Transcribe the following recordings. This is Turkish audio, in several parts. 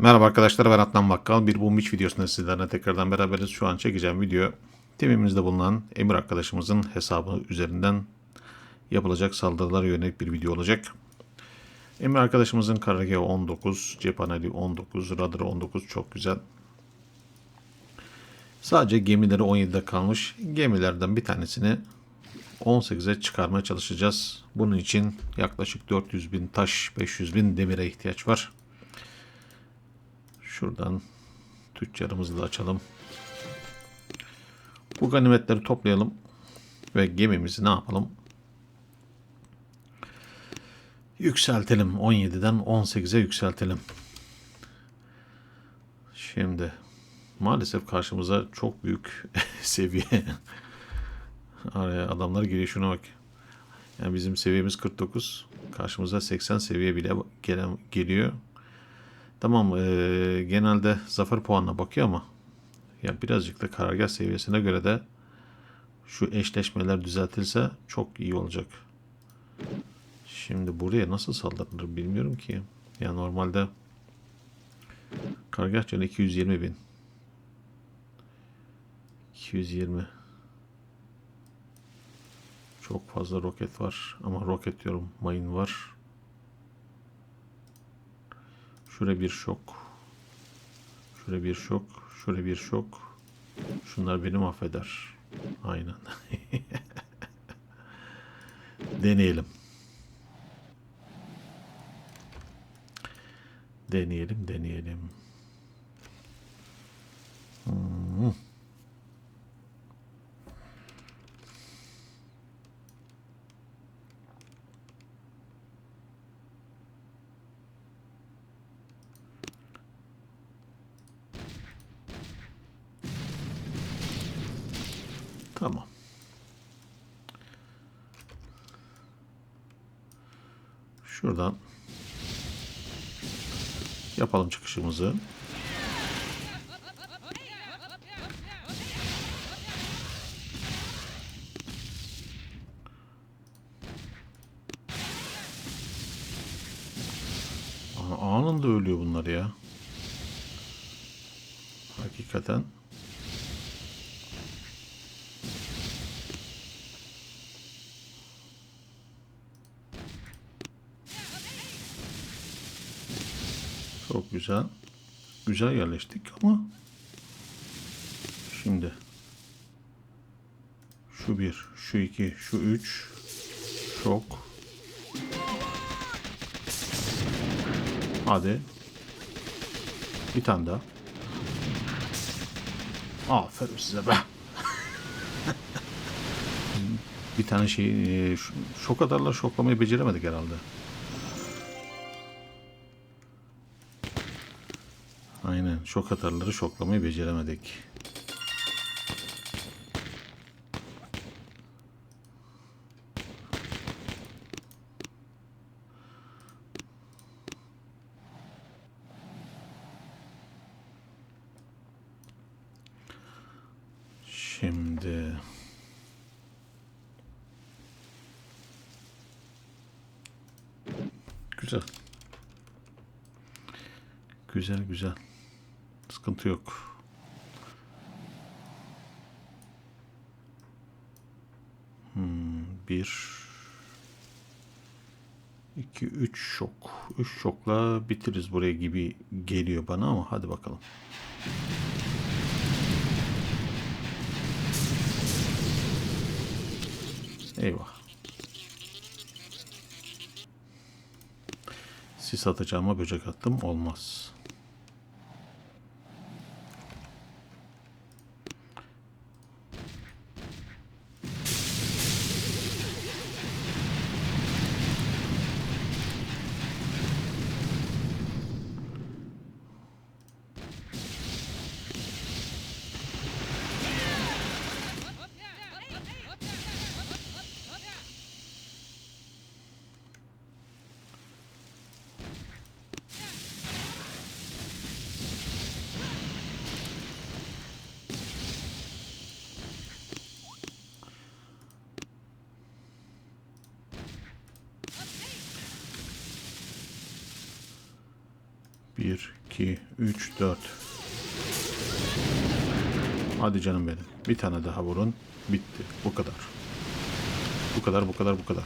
Merhaba arkadaşlar ben Adnan Bakkal. Bir Boom videosunda sizlerle tekrardan beraberiz. Şu an çekeceğim video timimizde bulunan Emir arkadaşımızın hesabı üzerinden yapılacak saldırılara yönelik bir video olacak. Emir arkadaşımızın karargahı 19, cephaneli 19, radarı 19 çok güzel. Sadece gemileri 17'de kalmış. Gemilerden bir tanesini 18'e çıkarmaya çalışacağız. Bunun için yaklaşık 400 bin taş, 500 bin demire ihtiyaç var. Şuradan tüccarımızı da açalım. Bu ganimetleri toplayalım ve gemimizi ne yapalım? Yükseltelim. 17'den 18'e yükseltelim. Şimdi maalesef karşımıza çok büyük seviye araya adamlar geliyor şuna bak. Yani bizim seviyemiz 49. Karşımıza 80 seviye bile gelen, geliyor. Tamam eee, genelde zafer puanına bakıyor ama ya birazcık da karargah seviyesine göre de şu eşleşmeler düzeltilse çok iyi olacak. Şimdi buraya nasıl saldırılır bilmiyorum ki. Ya normalde karargah canı 220 bin. 220. Çok fazla roket var ama roket diyorum mayın var. Şuraya bir şok. Şuraya bir şok. Şuraya bir şok. Şunlar beni mahveder. Aynen. Deneyelim. Deneyelim, deneyelim. Hmm. Tamam. Şuradan yapalım çıkışımızı. Anında ölüyor bunlar ya. Hakikaten. Çok güzel. Güzel yerleştik ama şimdi şu bir, şu iki, şu üç çok. Hadi. Bir tane daha. Aferin size be. bir tane şey e, şok atarlar şoklamayı beceremedik herhalde. Aynen. Şok atarları şoklamayı beceremedik. Şimdi güzel. Güzel güzel. Sıkıntı yok. Hmm, bir, iki, üç şok. Üç şokla bitiririz buraya gibi geliyor bana ama hadi bakalım. Eyvah. Sis atacağıma böcek attım. Olmaz. 2, 3, 4. Hadi canım benim. Bir tane daha vurun. Bitti. Bu kadar. Bu kadar, bu kadar, bu kadar.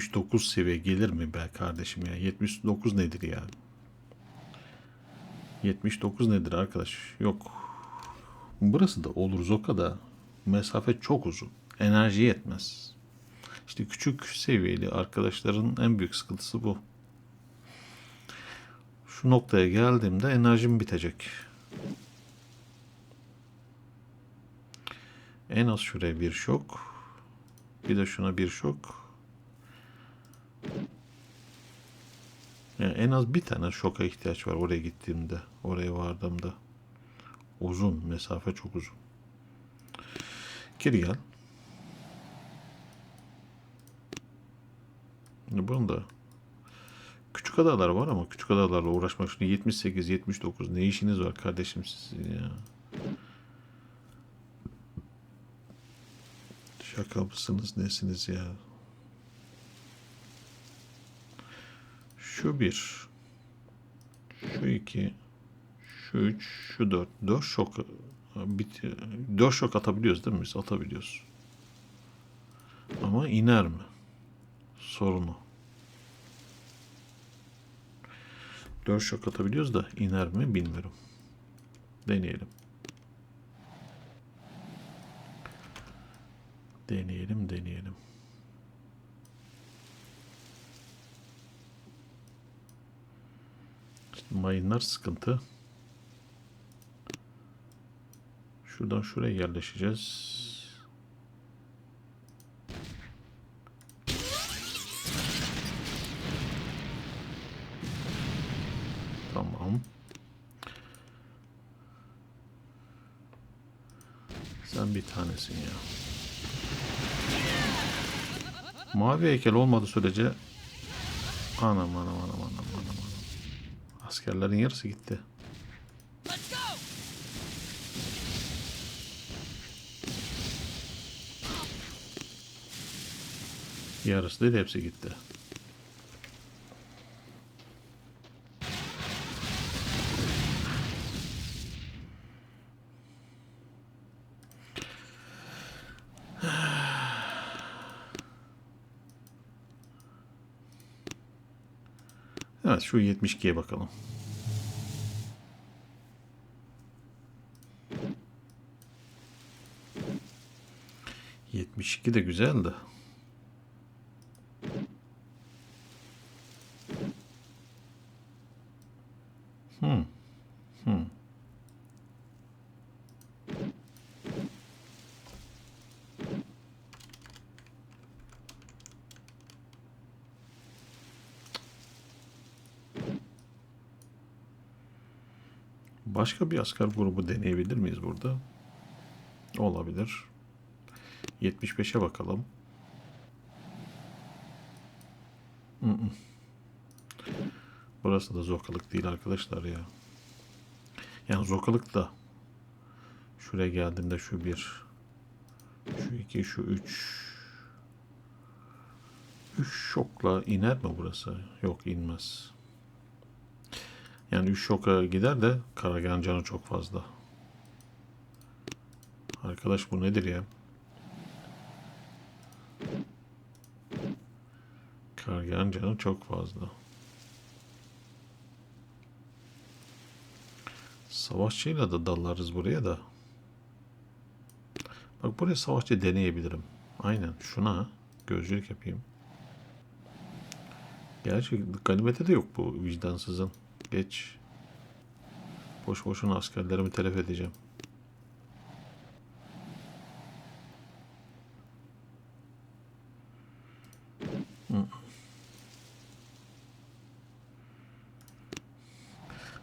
79 seviye gelir mi be kardeşim ya? 79 nedir ya? 79 nedir arkadaş? Yok. Burası da olur Zoka'da mesafe çok uzun. Enerji yetmez. İşte küçük seviyeli arkadaşların en büyük sıkıntısı bu. Şu noktaya geldiğimde enerjim bitecek. En az şuraya bir şok. Bir de şuna bir şok. Yani en az bir tane şoka ihtiyaç var oraya gittiğimde, oraya vardığımda. Uzun, mesafe çok uzun. Geri gel. Bunun da küçük adalar var ama küçük adalarla uğraşmak şimdi 78, 79 ne işiniz var kardeşim sizin ya. Şaka mısınız nesiniz ya? Şu bir. Şu iki. Şu üç. Şu dört. Dört şok. Bit dört şok atabiliyoruz değil mi biz? Atabiliyoruz. Ama iner mi? Sorunu. Dört şok atabiliyoruz da iner mi bilmiyorum. Deneyelim. Deneyelim, deneyelim. Mayınlar sıkıntı. Şuradan şuraya yerleşeceğiz. Tamam. Sen bir tanesin ya. Mavi heykel olmadığı sürece anam anam anam anam. Askerlerin yarısı gitti. Yarısı değil hepsi gitti. Evet şu 72'ye bakalım. Yetmiş iki de güzel de. Hmm. Hmm. Başka bir asker grubu deneyebilir miyiz burada? Olabilir. 75'e bakalım. Burası da zokalık değil arkadaşlar ya. Yani zokalık da şuraya geldiğimde şu bir şu iki şu üç üç şokla iner mi burası? Yok inmez. Yani 3 şoka gider de Karagen canı çok fazla. Arkadaş bu nedir ya? Karagen canı çok fazla. Savaşçıyla da dalarız buraya da. Bak buraya savaşçı deneyebilirim. Aynen şuna gözcülük yapayım. Gerçi ganimete de yok bu vicdansızın. Geç. Boş boşuna askerlerimi telef edeceğim.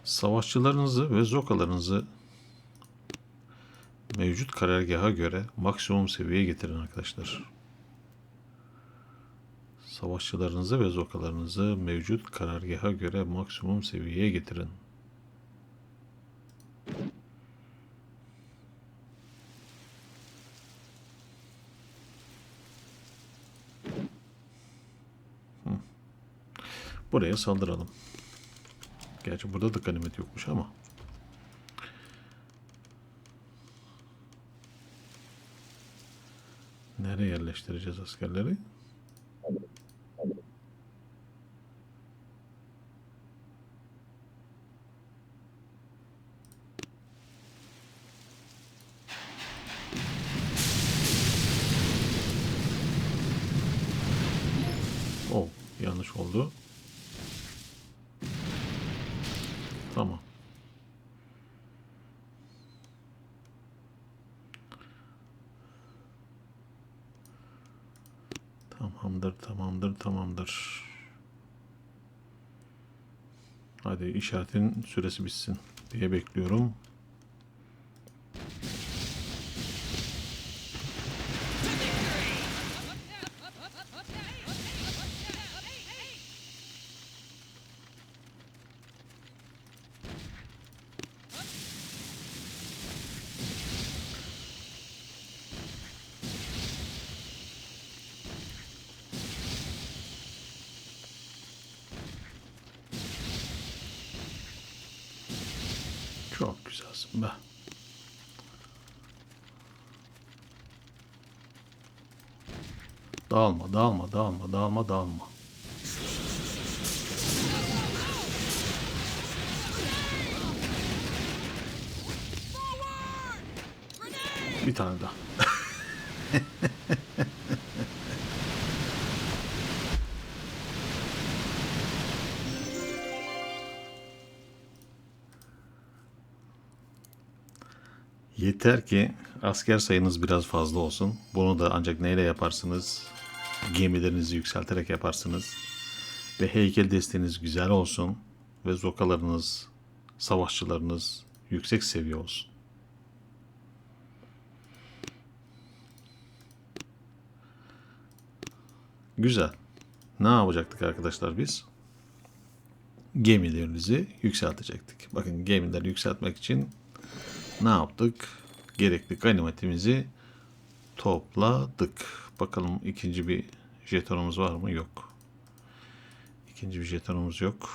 Savaşçılarınızı ve zokalarınızı mevcut karargaha göre maksimum seviyeye getirin arkadaşlar. Savaşçılarınızı ve zokalarınızı mevcut karargaha göre maksimum seviyeye getirin. Buraya saldıralım. Gerçi burada da ganimet yokmuş ama. Nereye yerleştireceğiz askerleri? Oldu. Tamam. Tamamdır, tamamdır, tamamdır. Hadi işaretin süresi bitsin diye bekliyorum. Çok güzelsin be. Dağılma, dağılma, dağılma, dağılma, dağılma. Bir tane daha. Yeter ki asker sayınız biraz fazla olsun. Bunu da ancak neyle yaparsınız? Gemilerinizi yükselterek yaparsınız. Ve heykel desteğiniz güzel olsun. Ve zokalarınız, savaşçılarınız yüksek seviye olsun. Güzel. Ne yapacaktık arkadaşlar biz? Gemilerinizi yükseltecektik. Bakın gemileri yükseltmek için ne yaptık? Gerekli ganimetimizi topladık. Bakalım ikinci bir jetonumuz var mı? Yok. İkinci bir jetonumuz yok.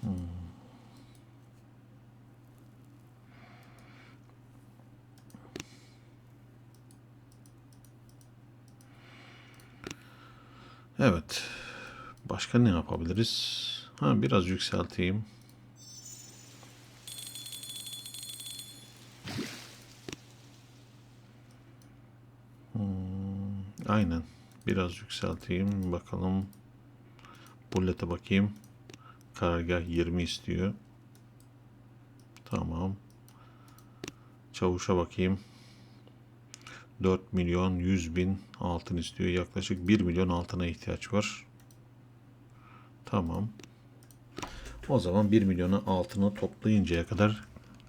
Hmm. Evet. Başka ne yapabiliriz? Ha biraz yükselteyim. Hmm, aynen. Biraz yükselteyim. Bakalım. Bullete bakayım. Karargah 20 istiyor. Tamam. Çavuşa bakayım. 4 milyon 100 bin altın istiyor. Yaklaşık 1 milyon altına ihtiyaç var. Tamam. O zaman 1 milyonu altını toplayıncaya kadar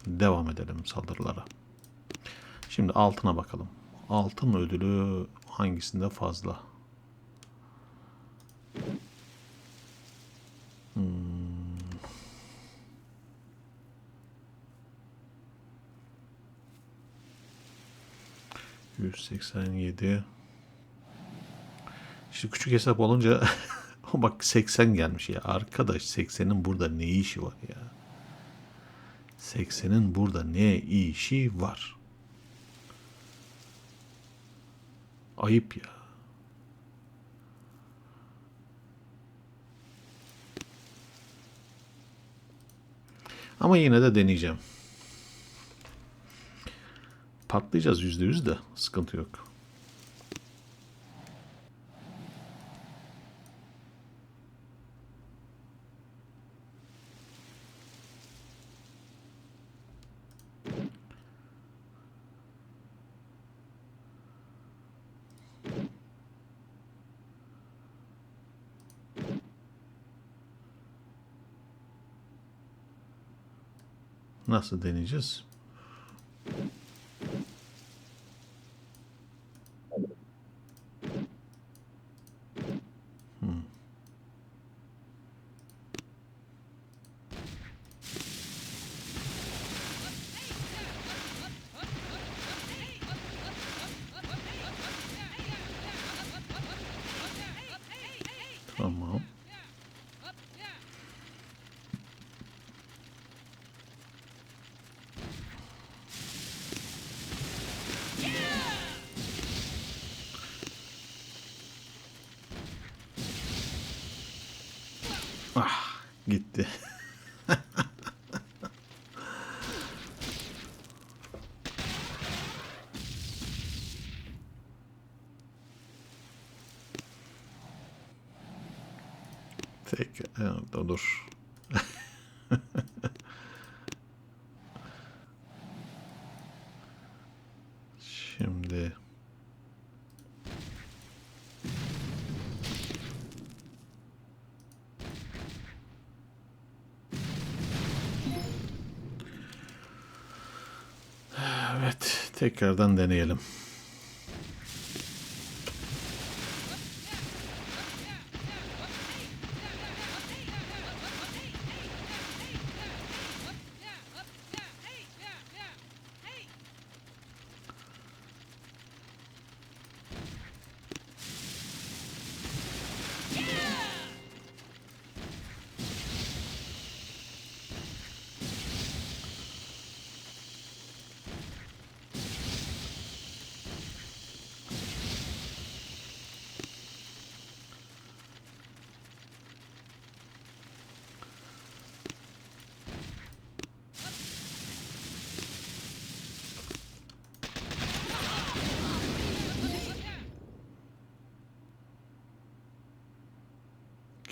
devam edelim saldırılara. Şimdi altına bakalım. Altın ödülü hangisinde fazla? Hmm. ...187... İşte küçük hesap olunca O bak 80 gelmiş ya. Arkadaş 80'in burada ne işi var ya? 80'in burada ne işi var? Ayıp ya. Ama yine de deneyeceğim. Patlayacağız %100 de sıkıntı yok. nasıl deneyeceğiz? Hmm. Tamam. Gitti. Tek evet, dur. Şimdi Evet, tekrardan deneyelim.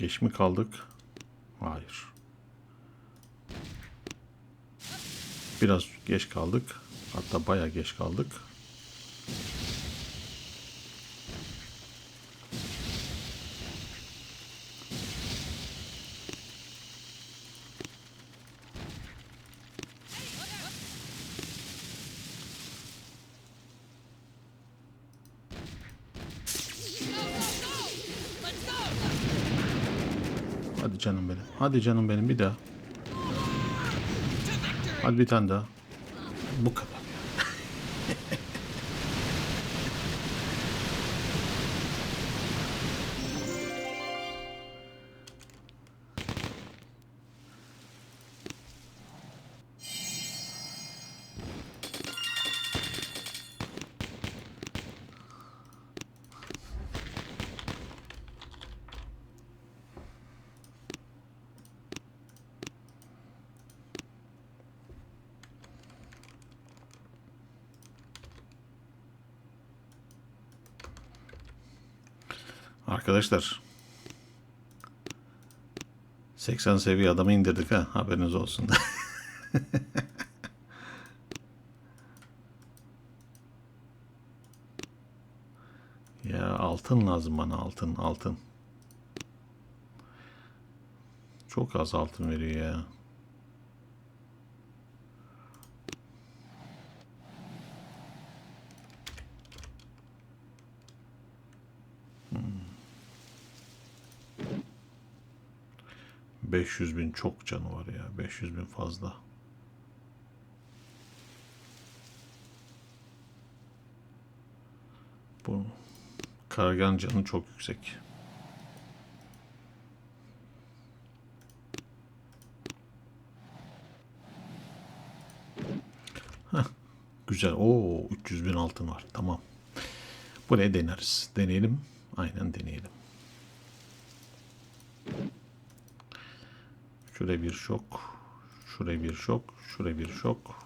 Geç mi kaldık? Hayır. Biraz geç kaldık. Hatta bayağı geç kaldık. Hadi canım benim. Hadi canım benim bir daha. Hadi bir tane daha. Bu kadar. Arkadaşlar 80 seviye adamı indirdik ha haberiniz olsun. ya altın lazım bana altın altın. Çok az altın veriyor ya. Hmm. 500 bin çok canı var ya. 500 bin fazla. Bu kargan canı çok yüksek. Güzel. Oo 300 bin altın var. Tamam. Buraya deneriz. Deneyelim. Aynen deneyelim. Şuraya bir şok. Şuraya bir şok. Şuraya bir şok.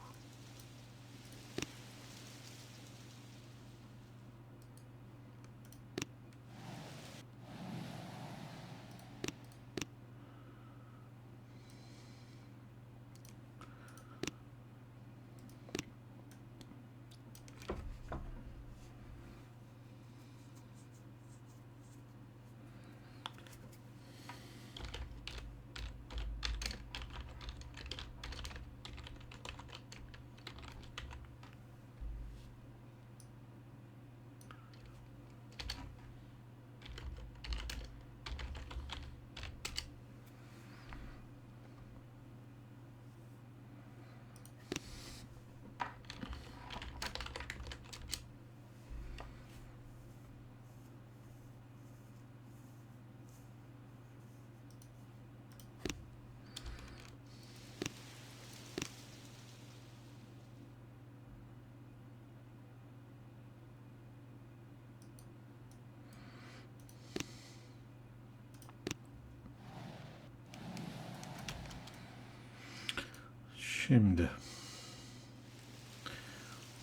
Şimdi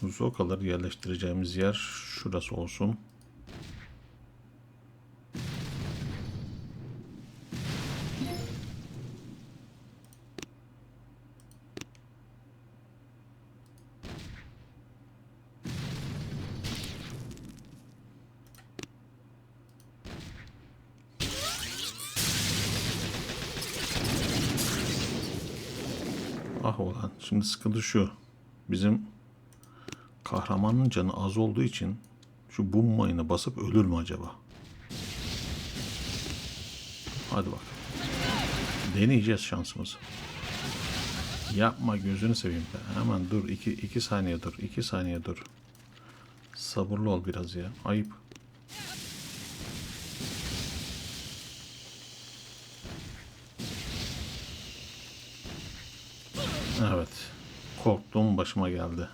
Zokaları yerleştireceğimiz yer şurası olsun. Ah ulan şimdi sıkıntı şu. Bizim kahramanın canı az olduğu için şu bum mayına basıp ölür mü acaba? Hadi bak. Deneyeceğiz şansımızı. Yapma gözünü seveyim. be. Hemen dur. iki, iki saniye dur. iki saniye dur. Sabırlı ol biraz ya. Ayıp. Evet. Korktuğum başıma geldi.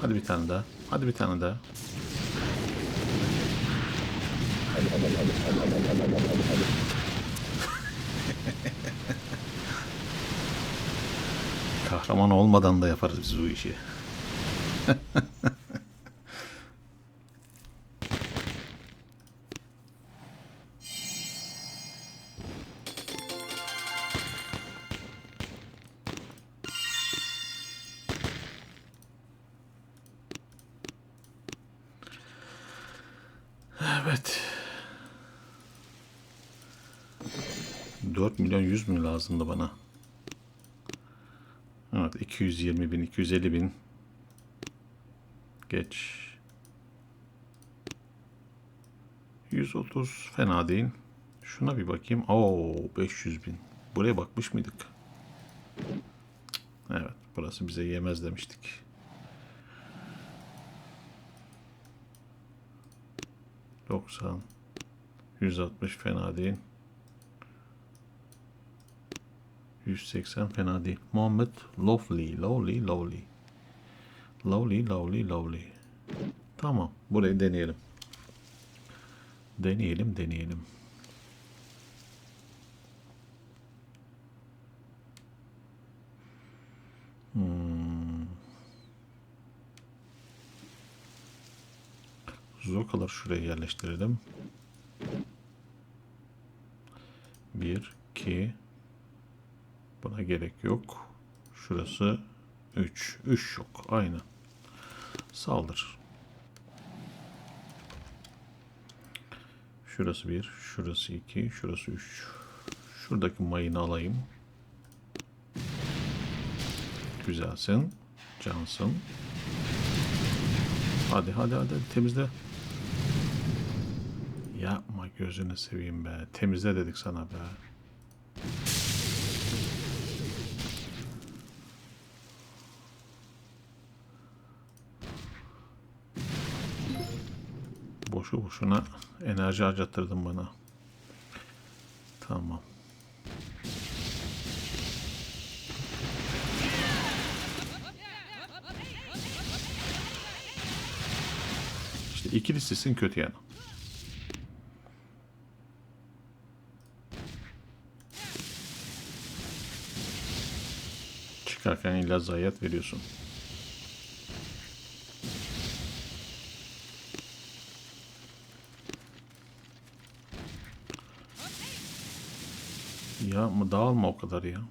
Hadi bir tane daha. Hadi bir tane daha. Kahraman olmadan da yaparız biz bu işi. Evet. 4 milyon 100 bin lazımdı bana. Evet 220 bin 250 bin. Geç. 130 fena değil. Şuna bir bakayım. Oo 500 bin. Buraya bakmış mıydık? Evet burası bize yemez demiştik. Doksan, 160 fena değil. 180 fena değil. Muhammed Lovely, Lovely, Lovely. Lovely, Lovely, Lovely. Tamam. Burayı deneyelim. Deneyelim, deneyelim. Hmm. Zokaları şuraya yerleştirelim. 1, 2, Buna gerek yok. Şurası 3. 3 yok. Aynı. Saldır. Şurası 1. Şurası 2. Şurası 3. Şuradaki mayını alayım. Güzelsin. Cansın. Hadi hadi hadi temizle. Yapma gözünü seveyim be. Temizle dedik sana be. Boşu boşuna enerji harcattırdın bana. Tamam. İşte ikili sesin kötü yanı. Çıkarken illa zayiat veriyorsun. Ya mı dağılma o kadar ya.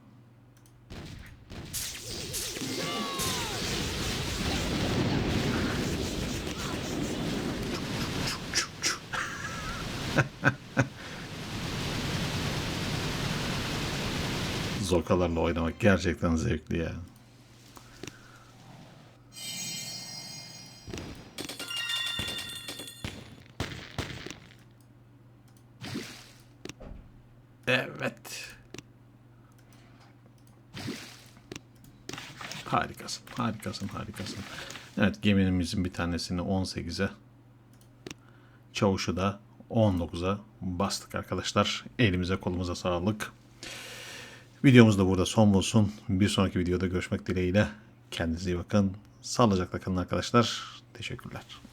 Zokalarla oynamak gerçekten zevkli ya. Evet. Harikasın, harikasın. Evet gemimizin bir tanesini 18'e, çavuşu da 19'a bastık arkadaşlar. Elimize kolumuza sağlık. Videomuz da burada son bulsun. Bir sonraki videoda görüşmek dileğiyle. Kendinize iyi bakın. Sağlıcakla kalın arkadaşlar. Teşekkürler.